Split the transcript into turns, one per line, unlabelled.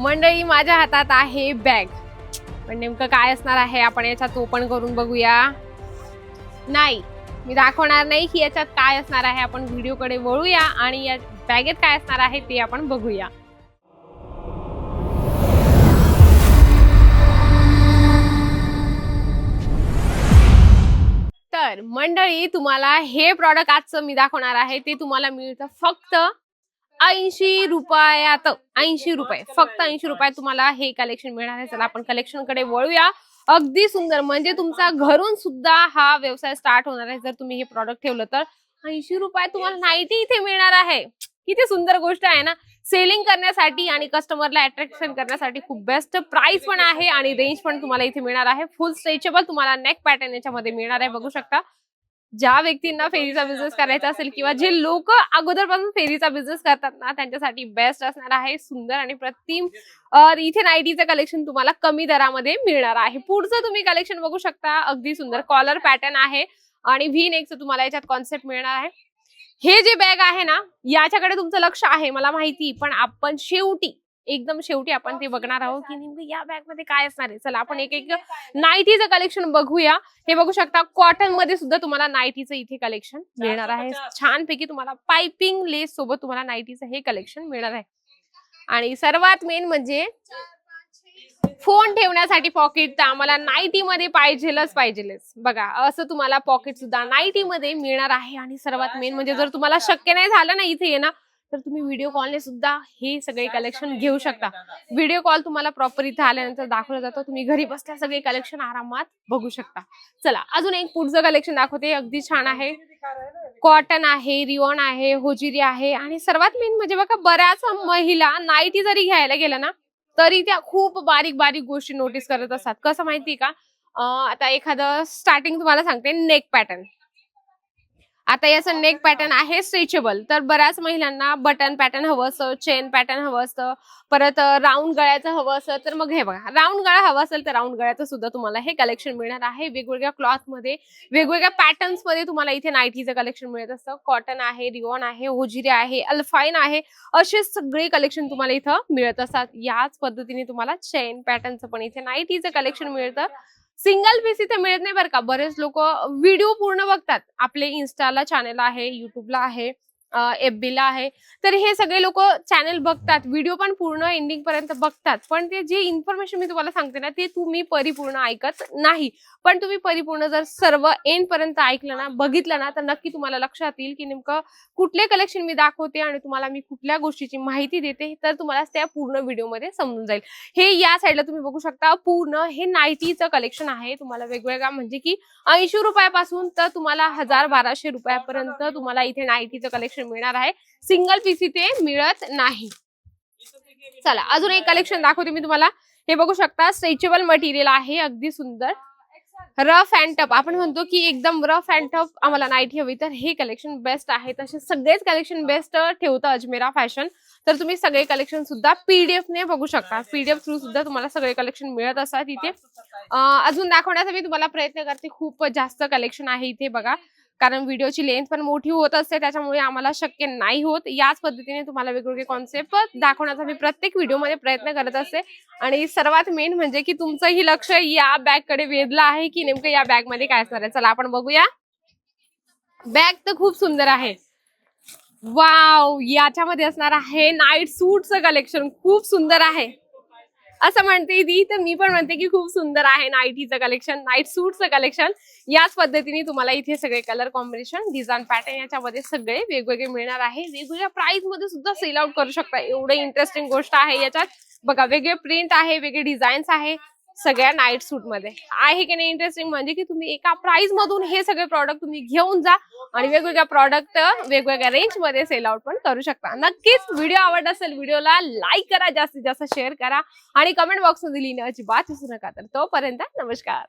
मंडळी माझ्या हातात आहे बॅग पण नेमकं काय असणार आहे? आपण याच्यात ओपन करून बघूया. नाही मी दाखवणार नाही की याच्यात काय असणार आहे. आपण व्हिडिओकडे वळूया आणि या बॅगेत काय असणार आहे ते आपण बघूया. तर मंडळी तुम्हाला हे प्रॉडक्ट आजचं मी दाखवणार आहे. ते तुम्हाला मिळतं फक्त ऐंशी रुपयात ऐंशी रुपये. फक्त ऐंशी रुपयात तुम्हाला हे कलेक्शन मिळणार आहे. चला आपण कलेक्शनकडे वळूया. अगदी सुंदर. म्हणजे तुमचा घरून सुद्धा हा व्यवसाय स्टार्ट होणार आहे. जर तुम्ही हे प्रॉडक्ट ठेवलं तर. ऐंशी रुपयात तुम्हाला नाईटी इथे मिळणार आहे. किती सुंदर गोष्ट आहे ना. सेलिंग करण्यासाठी आणि कस्टमरला अट्रॅक्शन करण्यासाठी खूप बेस्ट प्राइस पण आहे आणि रेंज पण तुम्हाला इथे मिळणार आहे. फुल स्ट्रेचेबल तुम्हाला नेक पॅटर्न याच्यामध्ये मिळणार आहे. बघू शकता. ज्या व्यक्तींना फेरीचा बिझनेस करायचा असेल किंवा जे लोक अगोदरपासून फेरीचा बिझनेस करतात ना त्यांच्यासाठी बेस्ट असणार आहे सुंदर आणि प्रतिम इथे नाईटीचं कलेक्शन तुम्हाला कमी दरामध्ये मिळणार आहे. पुढचं तुम्ही कलेक्शन बघू शकता. अगदी सुंदर कॉलर पॅटर्न आहे आणि व्ही नेकचं तुम्हाला याच्यात कॉन्सेप्ट मिळणार आहे. हे जे बॅग आहे ना याच्याकडे तुमचं लक्ष आहे मला माहिती पण आपण शेवटी एकदम शेवटी आपण ते बघणार आहोत की नेमकं या बॅगमध्ये काय असणार आहे? चला आपण एक एक नाईटीचं कलेक्शन बघूया. हे बघू शकता कॉटनमध्ये सुद्धा तुम्हाला नाईटीचं इथे कलेक्शन मिळणार आहे. छानपैकी तुम्हाला पायपिंग लेस सोबत तुम्हाला नाईटीचं हे कलेक्शन मिळणार आहे. आणि सर्वात मेन म्हणजे फोन ठेवण्यासाठी पॉकेट तर आम्हाला नाईटी मध्ये पाहिजेलच पाहिजेलच. बघा असं तुम्हाला पॉकेट सुद्धा नाईटी मध्ये मिळणार आहे. आणि सर्वात मेन म्हणजे जर तुम्हाला शक्य नाही झालं ना इथे येणं तर तुम्ही व्हिडिओ कॉलने सुद्धा हे सगळे कलेक्शन घेऊ शकता. व्हिडिओ कॉल तुम्हाला प्रॉपर इथे आल्यानंतर दाखवलं जातं. तुम्ही घरी बसल्या सगळे कलेक्शन आरामात बघू शकता. चला अजून एक पुढचं कलेक्शन दाखवते. अगदी छान आहे. कॉटन आहे रिओन आहे होजिरी आहे आणि सर्वात मेन म्हणजे बघा बऱ्याच महिला नाईटी जरी घ्यायला गेल्या ना तरी त्या खूप बारीक बारीक गोष्टी नोटीस करत असतात. कसं माहिती का? आता एखादं स्टार्टिंग तुम्हाला सांगते नेक पॅटर्न आता याचं नेक पॅटर्न आहे स्ट्रेचेबल तर बऱ्याच महिलांना बटन पॅटर्न हवं असतं चेन पॅटर्न हवं असतं. परत राऊंड गळ्याचं हवं असतं. तर मग हे बघा राऊंड गळा हवा असेल तर राऊंड गळ्याचं सुद्धा तुम्हाला हे कलेक्शन मिळणार आहे. वेगवेगळ्या क्लॉथमध्ये वेगवेगळ्या पॅटर्न्समध्ये तुम्हाला इथे नाईटीचं कलेक्शन मिळत असतं. कॉटन आहे रिओन आहे ओजिरे आहे अल्फाईन आहे असे सगळे कलेक्शन तुम्हाला इथं मिळत असतात. याच पद्धतीने तुम्हाला चेन पॅटर्नचं पण इथे नाईटीचं कलेक्शन मिळतं. सिंगल पीस इथे मिळत नाही बरं का. बरेच लोक व्हिडिओ पूर्ण बघतात. आपले इन्स्टाला चॅनल आहे युट्यूबला आहे. एफबीला आहे. तर हे सगळे लोक चॅनल बघतात. व्हिडिओ पण पूर्ण एंडिंग पर्यंत बघतात. पण ते जे इन्फॉर्मेशन मी तुम्हाला सांगते ना ते तुम्ही परिपूर्ण ऐकत नाही. पण तुम्ही परिपूर्ण जर सर्व एंड पर्यंत ऐकलं ना बघितलं ना तर नक्की तुम्हाला लक्षात येईल की नेमकं कुठले कलेक्शन मी दाखवते आणि तुम्हाला मी कुठल्या गोष्टीची माहिती देते तर तुम्हाला त्या पूर्ण व्हिडिओमध्ये समजून जाईल. हे या साईडला तुम्ही बघू शकता. पूर्ण हे नाईटीचं कलेक्शन आहे. तुम्हाला वेगवेगळ्या म्हणजे की ऐंशी रुपयापासून तर तुम्हाला हजार बाराशे रुपयापर्यंत तुम्हाला इथे नाईटीचं कलेक्शन मिळणार आहे. सिंगल पीस इथे मिळत नाही. चला अजून एक कलेक्शन दाखवते मी तुम्हाला. हे बघू शकता स्ट्रेचेबल मटेरियल आहे अगदी सुंदर. रफ अँड टफ आपण म्हणतो की एकदम रफ अँड टफ आम्हाला नाईटी हवी. तर हे कलेक्शन बेस्ट आहे. तसे सगळेच कलेक्शन बेस्ट ठेवतं अजमेरा फॅशन तर तुम्ही सगळे कलेक्शन सुद्धा पीडीएफ ने बघू शकता. पीडीएफ थ्रू सुद्धा तुम्हाला सगळे कलेक्शन मिळत असतात इथे. अजून दाखवण्याचा मी तुम्हाला प्रयत्न करते. खूप जास्त कलेक्शन आहे इथे बघा. कारण व्हिडिओची लेंथ पण मोठी होत असते त्याच्यामुळे आम्हाला शक्य नाही होत. याच पद्धतीने तुम्हाला वेगवेगळे कॉन्सेप्ट दाखवण्याचा मी प्रत्येक व्हिडिओमध्ये प्रयत्न करत असते. आणि सर्वात मेन म्हणजे की तुमचंही लक्ष या बॅगकडे वेधलं आहे की नेमकं या बॅगमध्ये काय असणार आहे? चला आपण बघूया. बॅग तर खूप सुंदर आहे. वाव याच्यामध्ये असणार आहे नाईट सूटचं कलेक्शन खूप सुंदर आहे. असं म्हणते ती. तर मी पण म्हणते की खूप सुंदर आहे नाईटीचं कलेक्शन नाईट सूटचं कलेक्शन याच पद्धतीने तुम्हाला इथे सगळे कलर कॉम्बिनेशन डिझाईन पॅटर्न याच्यामध्ये सगळे वेगवेगळे मिळणार आहे. वेगवेगळ्या प्राइसमध्ये सुद्धा सेल आउट करू शकता. एवढे इंटरेस्टिंग गोष्ट आहे याच्यात. बघा वेगळे प्रिंट आहे वेगळे डिझाईन्स आहे सगळ्या नाईट सूटमध्ये. आहे की नाही इंटरेस्टिंग म्हणजे की तुम्ही एका प्राइस मधून हे सगळे प्रॉडक्ट तुम्ही घेऊन जा. आणि वेगवेगळ्या प्रॉडक्ट वेगवेगळ्या रेंजमध्ये सेल आउट पण करू शकता. नक्कीच व्हिडिओ आवडत असेल व्हिडिओला लाईक करा जास्तीत जास्त शेअर करा आणि कमेंट बॉक्समध्ये लिहिण्याची बात विसरू नका. तर तोपर्यंत नमस्कार.